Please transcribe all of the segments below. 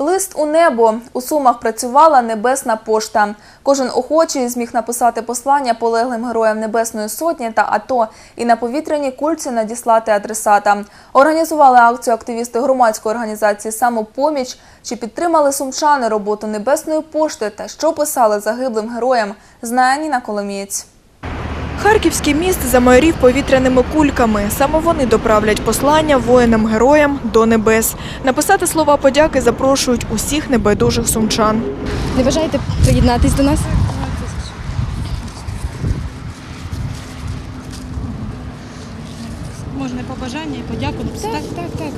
Лист у небо у сумах працювала небесна пошта. Кожен охочий зміг написати послання полеглим героям Небесної Сотні та АТО і на повітряні кульці надіслати адресата. Організували акцію активісти громадської організації Самопоміч. Чи підтримали сумчани роботу Небесної пошти та що писали загиблим героям, знає Ніна Коломієць. Харківський міст замайорів повітряними кульками. Саме вони доправлять послання воїнам-героям до небес. Написати слова подяки запрошують усіх небайдужих сумчан. Не бажаєте приєднатись до нас? Можна побажання і подяку написати. Так, так, так.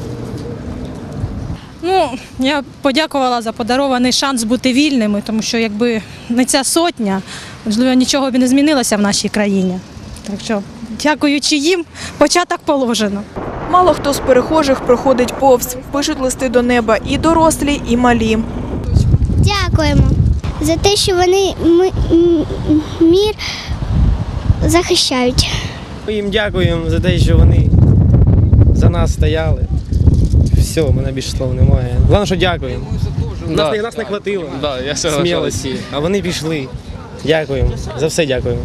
Ну, я подякувала за подарований шанс бути вільними, тому що якби не ця сотня, можливо, нічого б не змінилося в нашій країні. Так що, дякуючи їм, початок положено. Мало хто з перехожих проходить повз, пишуть листи до неба і дорослі, і малі. Дякуємо за те, що вони мір захищають. Ми їм дякуємо за те, що вони за нас стояли Все, у мене більше слов немає. Головне, що дякуємо. Нас, не, нас не хватило Да, я соглашаюсь. смілості, а вони пішли. Дякуємо. За все дякуємо.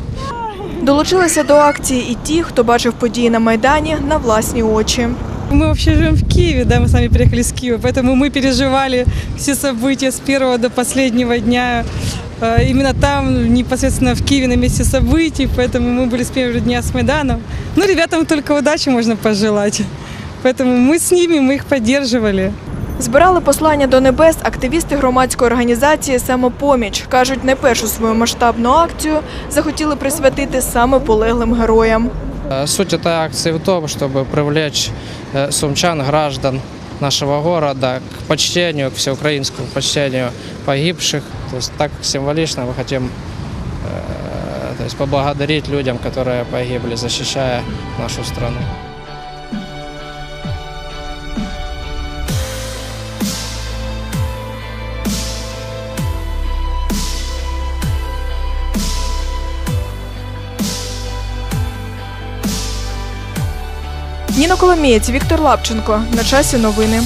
Долучилися до акції і ті, хто бачив події на Майдані на власні очі. Мы вообще живем в Киеве, да, мы с вами приехали с Киева, поэтому мы переживали все события с первого до последнего дня. Э, Именно там, непосредственно в Киеве, на месте событий, поэтому мы были с первого дня с Майданом. Ну, ребятам только удачи можно пожелать. Поэтому мы с ними, мы их поддерживали. Збирали послання до небес активісти громадської організації Самопоміч. Кажуть, не першу свою масштабну акцію захотіли присвятити саме полеглим героям. Э, Суть этой акции в том, чтобы привлечь э, сумчан, граждан нашего города к почтению, к всеукраинскому почтению погибших. То есть так символично мы хотим э, то есть поблагодарить людям, которые погибли, защищая нашу страну. Ніна Коломієць, Віктор Лапченко. На часі новини.